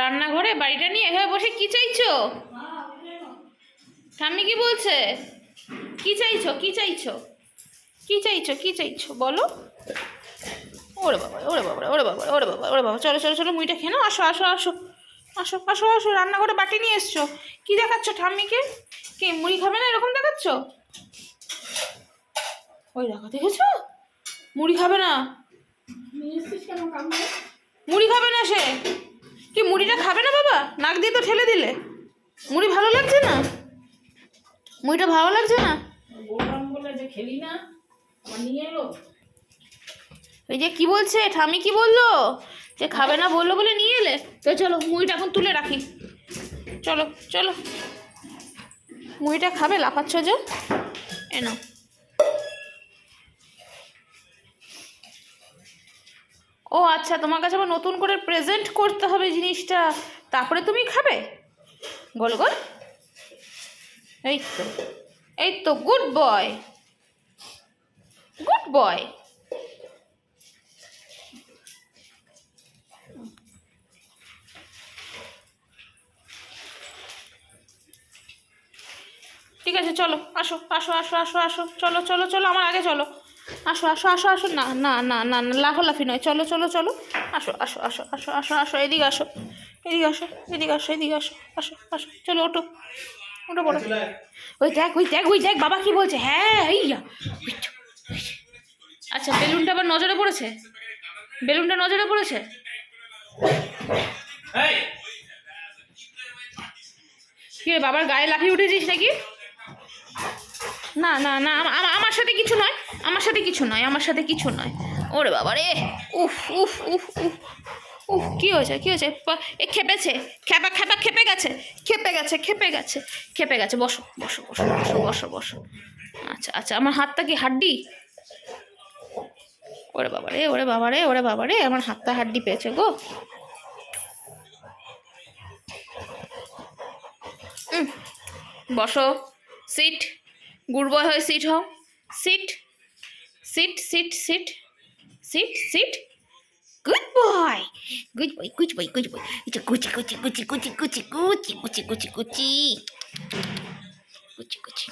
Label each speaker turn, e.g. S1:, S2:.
S1: রান্নাঘরে বাড়িটা নিয়ে এভাবে বসে কি চাইছো? ঠাম্মি কি বলছে? কি চাইছো? কি চাইছো? কি চাইছো? কি চাইছো? বলো। ওরে বাবা ওরে বাবা ওরে বাবা ওরে বাবা ওরে বাবা চলো চলো চলো মুইটা খেয়ে নাও। আসো আসো আসো আসো আসো আসো রান্নাঘরে বাটি নিয়ে এসছো। কি দেখাচ্ছ ঠাম্মিকে? কি মুড়ি খাবে না এরকম দেখাচ্ছ? ওই দেখো দেখেছ? মুড়ি খাবে না। মুড়ি খাবে না সে। মুড়িটা খাবে না বাবা? নাক দিয়ে তো ঠেলে দিলে। মুড়ি ভালো লাগছে না? মুড়িটা ভালো লাগছে না? ওই যে কি বলছে? ঠামি কি বলল? যে খাবে না বলল বলে নিয়ে এলে? তো চলো মুড়িটা এখন তুলে রাখি। চলো চলো। মুড়িটা খাবে লাফাচ্ছ যে? এ ও আচ্ছা তোমার কাছে আবার নতুন করে প্রেজেন্ট করতে হবে জিনিসটা। তারপরে তুমি খাবে? গোল গোল। এই তো এই তো গুড বয় গুড বয় ঠিক আছে, চলো, আসো আসো আসো আসো আসো। চলো চলো চলো, আমার আগে চলো। আসো আসো আসো আসো না না না না না লাফালাফি নয় চলো চলো চলো আসো আসো আসো আসো আসো আসো এদিকে আসো এদিকে আসো এদিকে আসো এদিকে আসো আসো আসো চলো ওটো ওটো বড় ওই দেখ ওই দেখ ওই দেখ বাবা কি বলছে হ্যাঁ এইয়া ওই তো, ওই যে। আচ্ছা বেলুনটা আবার নজরে পড়েছে বেলুনটা নজরে পড়েছে কি বাবার গায়ে লাফিয়ে উঠেছিস নাকি না না না, আম- আম- আমার সাথে কিছু নয়। আমার সাথে কিছু নয়, আমার সাথে কিছু নয়। ওরে বাবা রে। উফ উফ উফ উফ উফ, কী হয়েছে কী হয়েছে? এ খেপেছে। খেপা খেপা, খেপে গেছে খেপে গেছে খেপে গেছে খেপে গেছে। বসো বসো বসো বসো বসো বসো। আচ্ছা আচ্ছা আমার হাতটা কি হাড্ডি? ওরে বাবা রে, ওরে বাবা রে, ওরে বাবা রে, আমার হাতটা হাড্ডি পেয়েছে গো। বসো। সিট। গুড বয় হয়ে সিট হও sit sit sit sit sit sit good boy good boy good boy good boy এটা কুচি কুচি কুচি কুচি কুচি কুচি কুচি কুচি কুচি কুচি কুচি